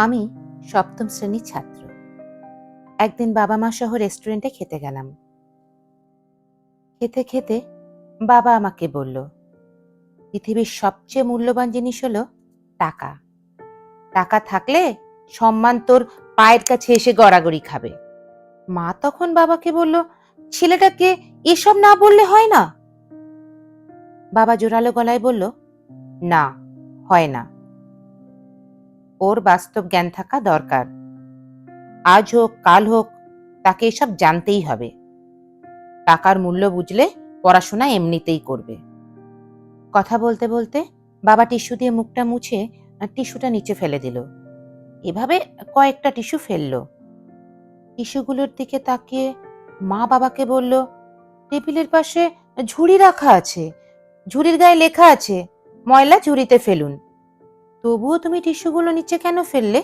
আমি সপ্তম শ্রেণির ছাত্র। একদিন বাবা মা সহ রেস্টুরেন্টে খেতে গেলাম। খেতে খেতে বাবা আমাকে বলল, পৃথিবীর সবচেয়ে মূল্যবান জিনিস হলো টাকা। টাকা থাকলে সম্মান তোর পায়ের কাছে এসে গড়াগড়ি খাবে। মা তখন বাবাকে বলল, ছেলেটাকে এসব না বললে হয় না? বাবা জোরালো গলায় বলল, না, হয় না। ওর বাস্তব জ্ঞান থাকা দরকার। আজ হোক, কাল হোক, তাকে এসব জানতেই হবে। টাকার মূল্য বুঝলে পড়াশোনা এমনিতেই করবে। কথা বলতে বলতে বাবা টিস্যু দিয়ে মুখটা মুছে টিস্যুটা নিচে ফেলে দিল। এভাবে কয়েকটা টিস্যু ফেলল। টিস্যুগুলোর দিকে তাকিয়ে মা বাবাকে বলল, টেবিলের পাশে ঝুড়ি রাখা আছে। ঝুড়ির গায়ে লেখা আছে, ময়লা ঝুড়িতে ফেলুন। তবুও তুমি টিস্যুগুলো নিচে কেন ফেললে?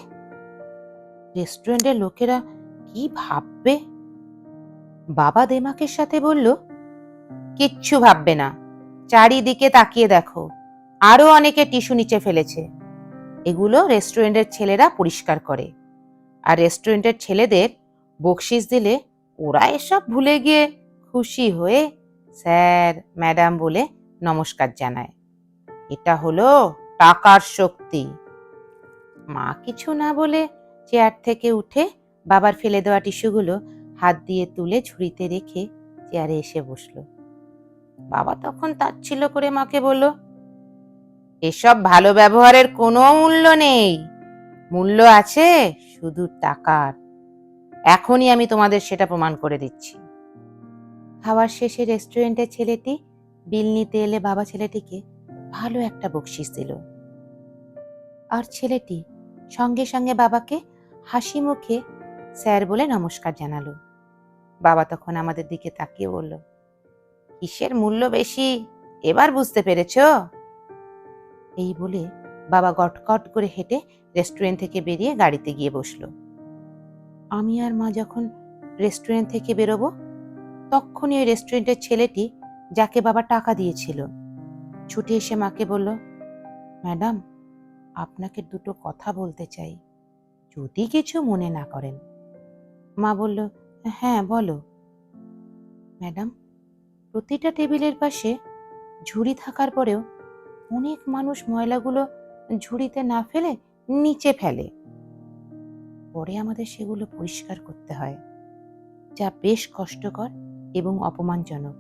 রেস্টুরেন্টের লোকেরা কি ভাববে? বাবা দেমাকের সাথে বলল, কিচ্ছু ভাববে না। চারিদিকে তাকিয়ে দেখো। আরও অনেকে টিস্যু নিচে ফেলেছে। এগুলো রেস্টুরেন্টের ছেলেরা পরিষ্কার করে। আর রেস্টুরেন্টের ছেলেদের বকশিস দিলে ওরা এসব ভুলে গিয়ে খুশি হয়ে স্যার, ম্যাডাম বলে নমস্কার জানায়। এটা হলো টাকার শক্তি। মা কিছু না বলে চেয়ার থেকে উঠে বাবার ফেলে দেওয়া টিস্যুগুলো হাত দিয়ে তুলে ঝুড়িতে রেখে চেয়ারে এসে বসল। বাবা তখন তাচ্ছিল্য করে মাকে বলল, এসব ভালো ব্যবহারের কোনো মূল্য নেই। মূল্য আছে শুধু টাকার। এখনই আমি তোমাদের সেটা প্রমাণ করে দিচ্ছি। খাওয়ার শেষে রেস্টুরেন্টের ছেলেটি বিল নিতে এলে বাবা ছেলেটিকে ভালো একটা বকশিস দিল। আর ছেলেটি সঙ্গে সঙ্গে বাবাকে হাসি মুখে স্যার বলে নমস্কার জানালো। বাবা তখন আমাদের দিকে তাকিয়ে বলল, কিসের মূল্য বেশি? এবার বুঝতে পেরেছ? এই বলে বাবা গটকট করে হেঁটে রেস্টুরেন্ট থেকে বেরিয়ে গাড়িতে গিয়ে বসল। আমি আর মা যখন রেস্টুরেন্ট থেকে বেরোবো, তখনই ওই রেস্টুরেন্টের ছেলেটি যাকে বাবা টাকা দিয়েছিল ছুটে এসে মাকে বলল, ম্যাডাম, আপনাকে দুটো কথা বলতে চাই। যদি কিছু মনে না করেন। মা বলল হ্যাঁ বলো। ম্যাডাম, প্রতিটা টেবিলের পাশে ঝুড়ি থাকার পরেও অনেক মানুষ ময়লাগুলো ঝুড়িতে না ফেলে নিচে ফেলে। পরে আমাদের সেগুলো পরিষ্কার করতে হয়, যা বেশ কষ্টকর এবং অপমানজনক।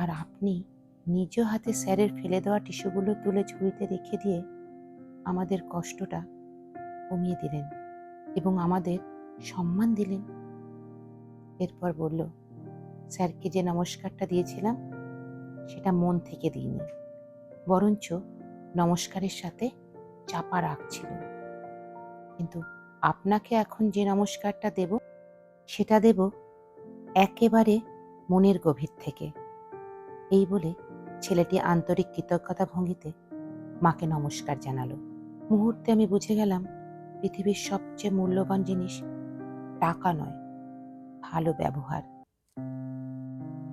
আর আপনি নিজ হাতে স্যারের ফেলে দেওয়া টিস্যুগুলো তুলে ঝুড়িতে রেখে দিয়ে আমাদের কষ্টটা কমিয়ে দিলেন এবং আমাদের সম্মান দিলেন। এরপর বলল, স্যারকে যে নমস্কারটা দিয়েছিলাম, সেটা মন থেকে দিইনি। বরঞ্চ নমস্কারের সাথে চাপা রাখছিল কিন্তু আপনাকে এখন যে নমস্কারটা দেব, সেটা দেব একেবারে মনের গভীর থেকে। এই বলে ছেলেটি আন্তরিক কৃতজ্ঞতা ভঙ্গিতে মাকে নমস্কার জানালো। মুহূর্তে আমি বুঝে গেলাম, পৃথিবীর সবচেয়ে মূল্যবান জিনিস টাকা নয়, ভালো ব্যবহার।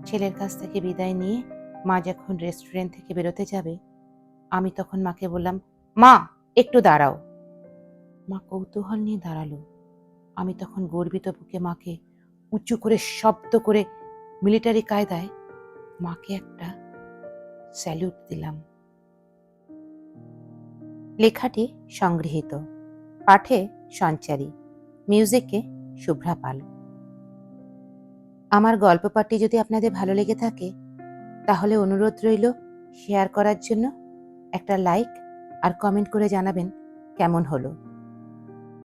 ছেলের কাছ থেকে বিদায় নিয়ে মা যখন রেস্টুরেন্ট থেকে বেরোতে যাবে, আমি তখন মাকে বললাম, মা, একটু দাঁড়াও। মা কৌতূহল নিয়ে দাঁড়াল। আমি তখন গর্বিত বুকে মাকে উঁচু করে শব্দ করে মিলিটারি কায়দায় মাকে একটা স্যালুট দিলাম। লেখাটি সংগৃহীত। পাঠে সঞ্চারী। মিউজিকে শুভ্রা পাল। আমার গল্প পাঠটি যদি আপনাদের ভালো লেগে থাকে, তাহলে অনুরোধ রইল শেয়ার করার জন্য। একটা লাইক আর কমেন্ট করে জানাবেন কেমন হলো।